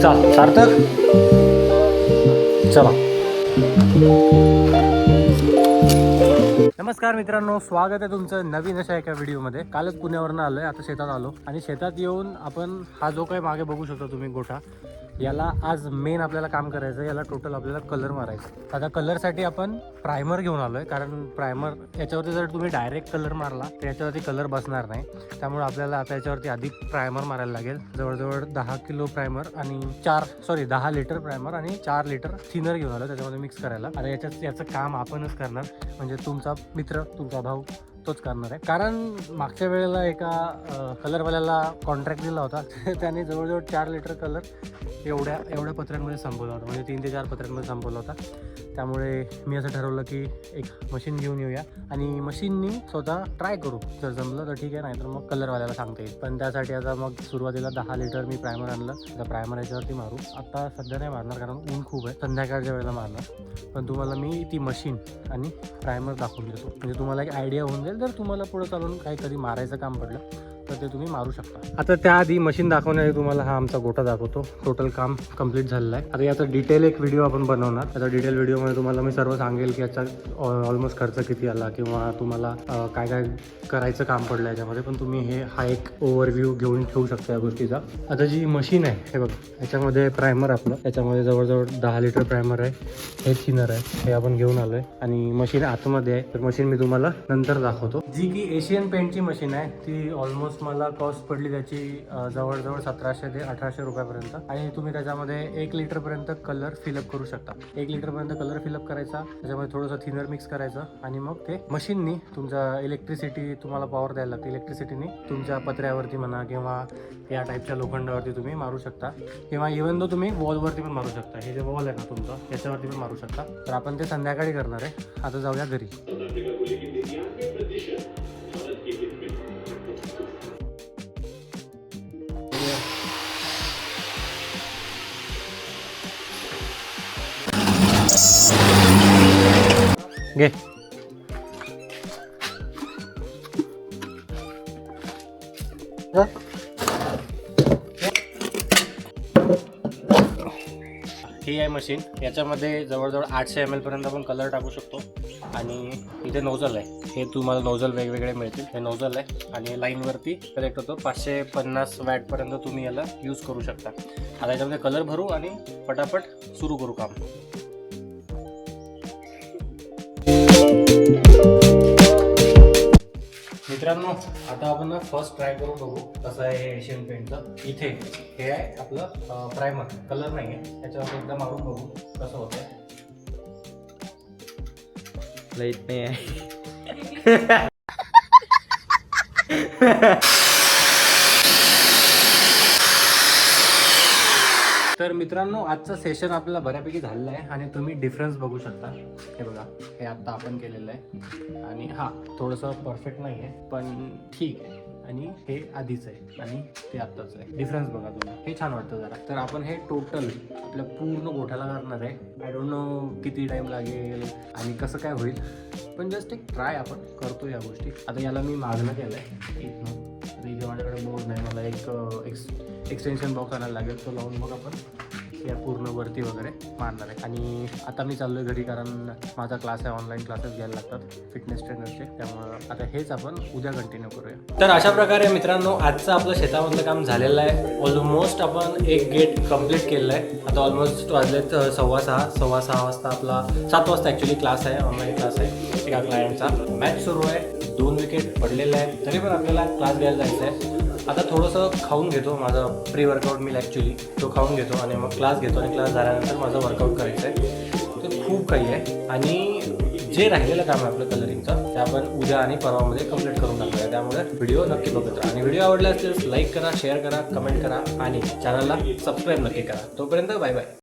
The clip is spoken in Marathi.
चाल सार्थक? चला. नमस्कार मित्रांनो स्वागत आहे तुमचं नवीन अशा एका व्हिडिओमध्ये. कालच पुण्यावरनं आलोय आता शेतात आलो. आणि शेतात येऊन आपण हा जो काही मागे बघू शकता तुम्ही गोठा याला आज मेन आपल्याला काम करायचं याला टोटल आपल्याला कलर मारायचा आता कलरसाठी आपण प्रायमर घेऊन आलोय कारण प्रायमर याच्यावरती जर तुम्ही डायरेक्ट कलर मारला तर याच्यावरती कलर बसणार नाही. त्यामुळे आपल्याला आता याच्यावरती आधी प्रायमर मारायला लागेल. जवळजवळ दहा किलो प्रायमर आणि चार सॉरी दहा लिटर प्रायमर आणि चार लिटर थिनर घेऊन आलो त्याच्यामध्ये मिक्स करायला. आता याच्यात याचं काम आपणच करणार. म्हणजे तुमचा मित्र तुमचा भाऊ तोच करणार आहे. कारण मागच्या वेळेला एका कलरवाल्याला कॉन्ट्रॅक्ट दिला होता. त्याने जवळजवळ चार लिटर कलर एवढ्या एवढ्या पत्र्यांमध्ये संपवला होता. म्हणजे तीन ते चार पत्र्यांमध्ये संपवला होता. त्यामुळे मी असं ठरवलं की एक मशीन घेऊन येऊया. आणि मशीननी स्वतः ट्राय करू. जर जमलं तर ठीक आहे नाही तर मग कलरवाल्याला सांगता येईल. पण त्यासाठी आता मग सुरुवातीला दहा लिटर मी प्रायमर आणलं. तर प्रायमर याच्यावरती मारू. आता सध्या नाही मारणार कारण ऊन खूप आहे. संध्याकाळच्या वेळेला मारणार. पण तुम्हाला मी ती मशीन आणि प्रायमर दाखवून देतो. म्हणजे तुम्हाला एक आयडिया होऊन जाईल. जर तुम्हाला पुढे चालून काहीतरी मारायचं काम पडलं. ते तुम्ही मारू शकता. आता त्याआधी मशीन दाखवण्याआधी तुम्हाला हा आमचा गोटा दाखवतो. टोटल काम कंप्लीट झालेलं आहे. आता याचा डिटेल एक व्हिडिओ आपण बनवणार. त्याचा डिटेल व्हिडिओमध्ये तुम्हाला मी सर्व सांगेल की याचा ऑलमोस्ट खर्च किती आला किंवा तुम्हाला काय काय करायचं काम पडलं याच्यामध्ये. पण तुम्ही हे हा एक ओव्हरव्ह्यू घेऊन ठेवू शकता या गोष्टीचा. आता जी मशीन आहे हे बघा. याच्यामध्ये प्रायमर आपलं. याच्यामध्ये जवळजवळ दहा लिटर प्रायमर आहे. हे थिनर आहे. हे आपण घेऊन आलो आहे आणि मशीन आतमध्ये आहे. तर मशीन मी तुम्हाला नंतर दाखवतो. जी की एशियन पेंटची मशीन आहे ती ऑलमोस्ट मला कॉस्ट पडली त्याची जवळजवळ सतराशे ते अठराशे रुपयापर्यंत. आणि तुम्ही त्याच्यामध्ये एक लिटरपर्यंत कलर फिलअप करू शकता. एक लिटरपर्यंत कलर फिलअप करायचा त्याच्यामध्ये थोडंसं थिनर मिक्स करायचं आणि मग ते मशीननी तुमचा इलेक्ट्रिसिटी तुम्हाला पॉवर द्यायला लागते. इलेक्ट्रिसिटीनी तुमच्या पत्र्यावरती म्हणा किंवा या टाईपच्या लोखंडावरती तुम्ही मारू शकता. किंवा इव्हन दो तुम्ही वॉलवरती पण मारू शकता. हे जे वॉल आहे ना तुमचं त्याच्यावरती पण मारू शकता. तर आपण ते संध्याकाळी करणार आहे. आता जाऊया घरी. घे. ही? आहे मशीन याच्यामध्ये जवळजवळ आठशे एम एलपर्यंत आपण कलर टाकू शकतो. आणि इथे नोझल आहे. हे तुम्हाला नोझल वेगवेगळे मिळतील. हे नोझल आहे. आणि लाईनवरती कनेक्ट होतो. पाचशे पन्नास वॅटपर्यंत तुम्ही याला यूज करू शकता. आता याच्यामध्ये कलर भरू आणि पटापट सुरू करू काम. मित्रांनो आता आपण ना फर्स्ट ट्राय करून बघू कसं आहे एशियन पेंटचं इथे हे आहे आपलं प्रायमर कलर नाही आहे त्याच्यावर एकदा मारून बघू कसं होतंय. लाइट नाही आहे. तर मित्रांनो आजचं सेशन आपल्याला बऱ्यापैकी झालेलं आहे आणि तुम्ही डिफरन्स बघू शकता. हे बघा हे आत्ता आपण केलेलं आहे. आणि हा थोडंसं परफेक्ट नाही आहे पण ठीक आहे. आणि हे आधीच आहे आणि ते आत्ताच आहे. डिफरन्स बघा तुम्ही. हे छान वाटतं जरा. तर आपण हे टोटल आपल्या पूर्ण गोठ्याला करणार आहे. आय डोंट नो किती टाईम लागेल आणि कसं काय होईल पण जस्ट एक ट्राय आपण करतो या गोष्टी. आता याला मी मागणं केलं आहे इथनं माझ्याकडे बोर्ड नाही मला एक एक्स एक्सटेन्शन बॉक्स आणायला लागेल तो लावून मग आपण. या पूर्ण वरती वगैरे मारणार आहे. आणि आता मी चाललो आहे घरी कारण माझा क्लास आहे ऑनलाईन क्लासेस घ्यायला लागतात फिटनेस ट्रेनरचे त्यामुळं आता हेच आपण उद्या कंटिन्यू करूया. तर अशा प्रकारे मित्रांनो आजचं आपलं शेतामधलं काम झालेलं आहे. ऑलमोस्ट आपण एक गेट कंप्लीट केलेलं आहे. आता ऑलमोस्ट वाजलेत सव्वा सहा सव्वा सहा वाजता आपला सात वाजता ॲक्च्युली क्लास आहे ऑनलाईन क्लास आहे एका क्लायंटचा मॅच सुरू आहे. दोन विकेट पडलेले आहेत. तरी पण आपल्याला क्लास घ्यायला जायचं आहे आता थोडंसं खाऊन घेतो माझं प्री वर्कआउट मी ॲक्च्युली तो खाऊन घेतो आणि मग क्लास घेतो आणि क्लास झाल्यानंतर माझं वर्कआउट करायचं आहे ते खूप काही आहे. आणि जे राहिलेलं काम आहे आपलं कलरिंगचं ते आपण उद्या आणि परवामध्ये कंप्लीट करून टाकूया. आहे त्यामुळे व्हिडिओ नक्की बघत राहा. आणि व्हिडिओ आवडला असेल लाईक करा शेअर करा कमेंट करा आणि चॅनलला सबस्क्राईब नक्की करा. तोपर्यंत बाय बाय